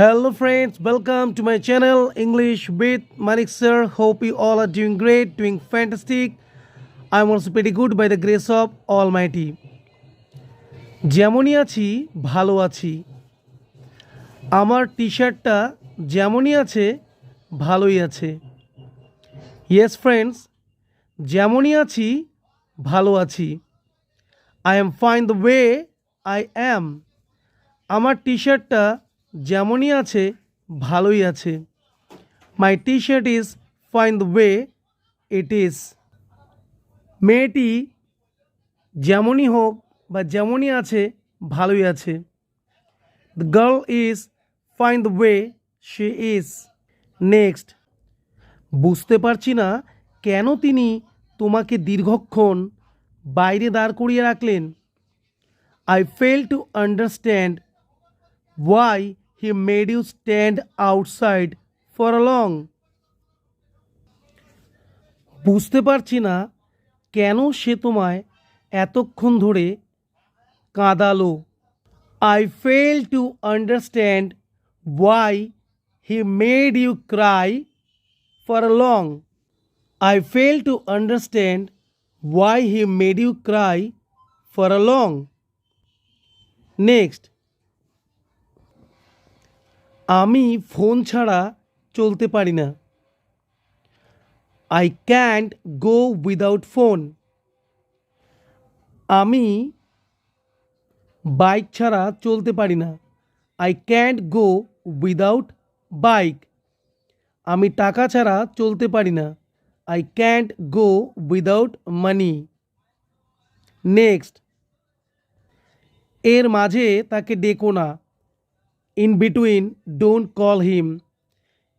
Hello friends, welcome to my channel English with Manik sir. Hope you all are doing great, doing fantastic. I'm also pretty good by the grace of Almighty. যেমনই আছি ভালো আছি আমার টি শার্টটা যেমনই আছে ভালোই আছে ইয়েস ফ্রেন্ডস যেমনই আছি ভালো আছি I am fine the way I am আমার টি শার্টটা যেমনই আছে, ভালোই আছে। My T-shirt is fine the way it is মেয়েটি যেমনই হোক বা যেমনই আছে, ভালোই আছে। The girl is fine the way she is next বুঝতে পারছি না কেন তিনি তোমাকে দীর্ঘক্ষণ বাইরে দাঁড় করিয়ে রাখলেন। I fail to understand why He made you stand outside for a long বুঝতে পারছি না কেন সে তোমায় এতক্ষণ ধরে কাঁদালো I fail to understand why he made you cry for a long I fail to understand why he made you cry for a long. আমি phone ছাড়া চলতে পারি না। I can't go without phone আমি বাইক ছাড়া চলতে পারি না। I can't go without bike আমি টাকা ছাড়া চলতে পারি না। I can't go without money next এর মাঝে তাকে ডেকো না। In between don't call him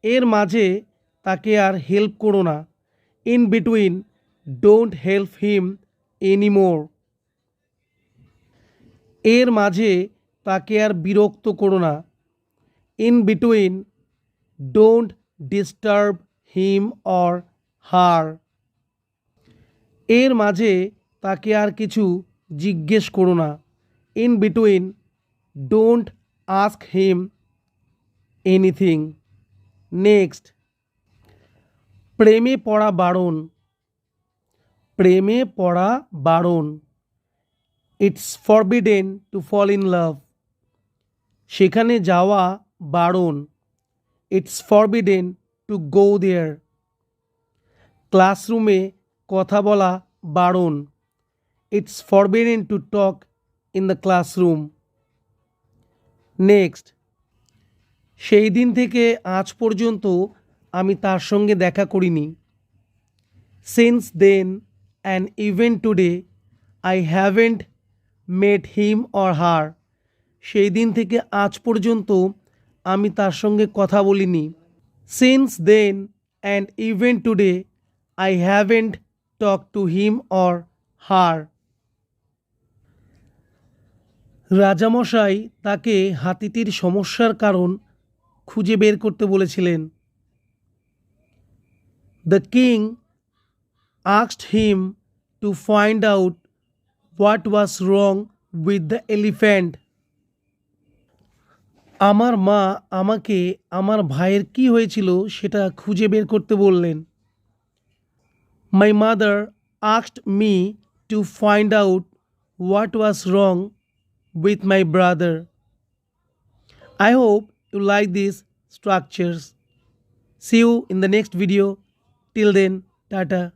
এর মাঝে তাকে আর হেল্প করো না। In between don't help him anymore এর মাঝে তাকে আর বিরক্ত করো না। In between don't disturb him or her এর মাঝে তাকে আর কিছু জিজ্ঞেস করো না। In between don't ask him anything next প্রেমে পড়া বারণ প্রেমে পড়া বারণ it's forbidden to fall in love সেখানে যাওয়া বারণ it's forbidden to go there ক্লাসরুমে কথা বলা বারণ it's forbidden to talk in the classroom next. সেই দিন থেকে আজ পর্যন্ত আমি তার সঙ্গে দেখা করিনি। Since then and even today I haven't met him or her সেই দিন থেকে আজ পর্যন্ত আমি তার সঙ্গে কথা বলিনি। Since then and even today I haven't talk to him or her রাজামশাই তাকে হাতিটির সমস্যার কারণ খুঁজে বের করতে বলেছিলেন। The king আক্সড him to find out what was wrong with the elephant আমার মা আমাকে আমার ভাইয়ের কি হয়েছিল সেটা খুঁজে বের করতে বললেন। My mother asked me to find out what was wrong with my brother. I hope you like these structures. See you in the next video. Till then, Tata.